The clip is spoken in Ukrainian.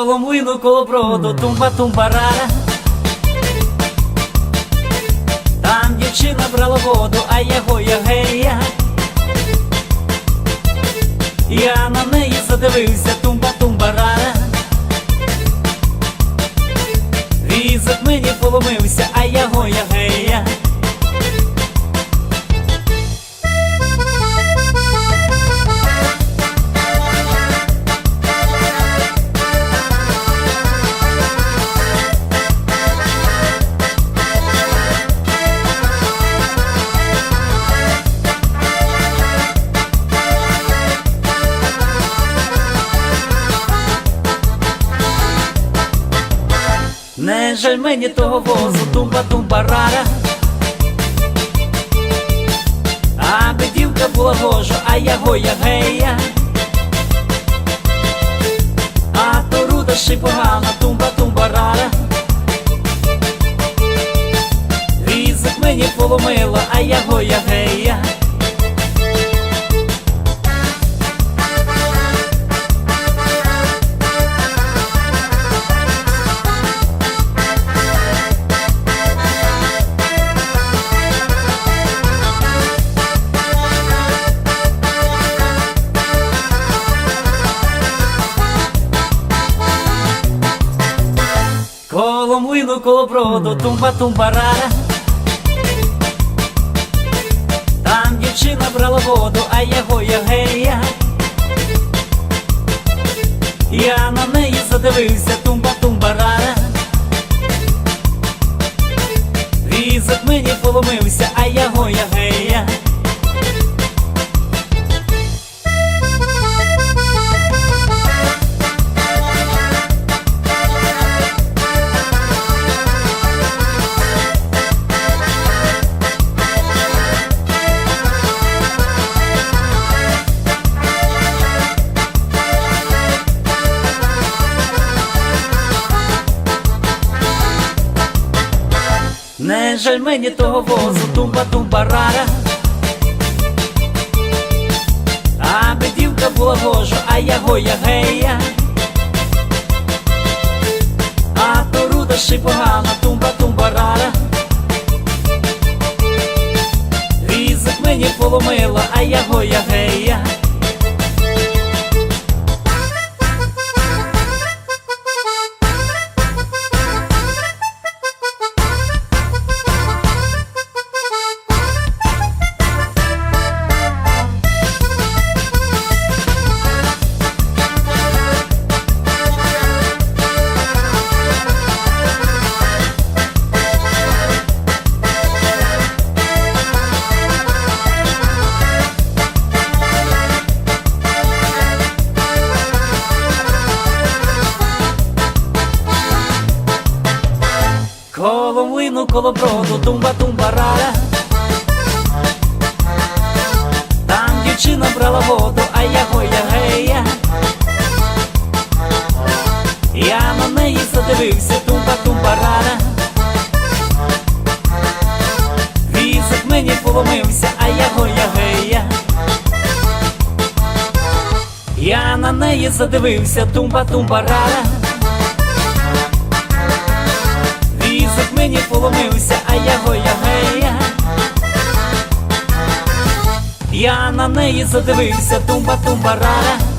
Коло млину, коло броду, тумба-тумбара. Там дівчина брала воду, а його я гея. Я на неї задивився, тумба-тумбара. Візок мені поломився, Не жаль мені того возу, тумба тумбарара. Аби дівка була гожа, а я гея. А то руда ще погана, тумба тумбарара. Візок мені поломила, а я гея. Коло млину, коло броду, тумба тумбарара. Там дівчина брала воду, а його я гея. Я на неї задивився, тумба тумбарара. Візок мені поломився, а його я гея. Не жаль мені того возу, тумба тумбарара. Аби дівка була гожа, а я гея. А то руда ще погана, тумба тумбарара. Візок мені поломила, а я гея. Коло млину, коло броду, тумба тумбарара. Там дівчина брала воду, а я гея. Я на неї задивився, тумба тумбарара. Візок мені поломився, а я гея. Я на неї задивився, тумба мені поломився, а яго я гея. Я на неї задивився, тумба тумбарара.